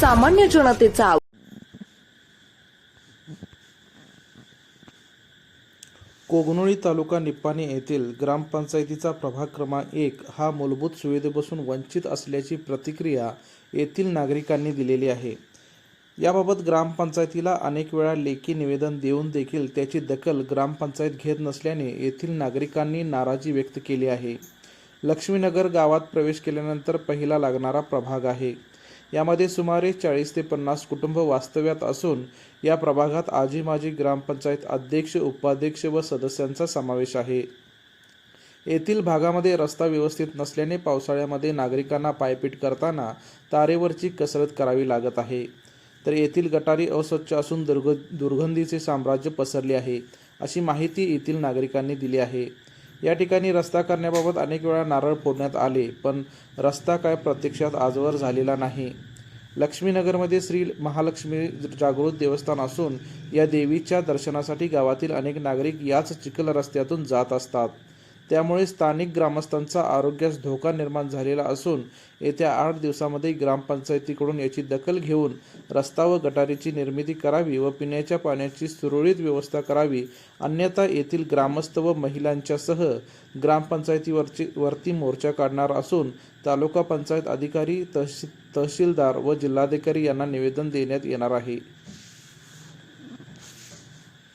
सामान्य जनतेचा कोगनोळी तालुका निप्पाणी येथील ग्रामपंचायतीचा प्रभाग क्रमांक एक हा मूलभूत सुविधेपासून वंचित असल्याची प्रतिक्रिया येथील नागरिकांनी दिलेली आहे. याबाबत ग्रामपंचायतीला अनेक वेळा लेखी निवेदन देऊन देखील त्याची दखल ग्रामपंचायत घेत नसल्याने येथील नागरिकांनी नाराजी व्यक्त केली आहे. लक्ष्मीनगर गावात प्रवेश केल्यानंतर पहिला लागणारा प्रभाग आहे. यामध्ये सुमारे चाळीस ते पन्नास कुटुंब वास्तव्यात असून या प्रभागात आजी माजी ग्रामपंचायत अध्यक्ष उपाध्यक्ष व सदस्यांचा समावेश आहे. येथील भागामध्ये रस्ता व्यवस्थित नसल्याने पावसाळ्यामध्ये नागरिकांना पायपीट करताना तारेवरची कसरत करावी लागत आहे. तर येथील गटारी अस्वच्छ असून दुर्ग दुर्गंधीचे साम्राज्य पसरले आहे अशी माहिती येथील नागरिकांनी दिली आहे. या ठिकाणी रस्ता करण्याबाबत अनेक वेळा नारळ फोडण्यात आले पण रस्ता काय प्रत्यक्षात आजवर झालेला नाही. लक्ष्मीनगरमध्ये श्री महालक्ष्मी जागृत देवस्थान असून या देवीच्या दर्शनासाठी गावातील अनेक नागरिक याच चिखल रस्त्यातून जात असतात. त्यामुळे स्थानिक ग्रामस्थांचा आरोग्यास धोका निर्माण झालेला असून येत्या आठ दिवसामध्ये ग्रामपंचायतीकडून याची दखल घेऊन रस्ता व गटारीची निर्मिती करावी व पिण्याच्या पाण्याची सुरळीत व्यवस्था करावी. अन्यथा येथील ग्रामस्थ व महिलांच्यासह ग्रामपंचायतीवरची वरती मोर्चा काढणार असून तालुका पंचायत अधिकारी तहसील तहसीलदार व जिल्हाधिकारी यांना निवेदन देण्यात येणार आहे.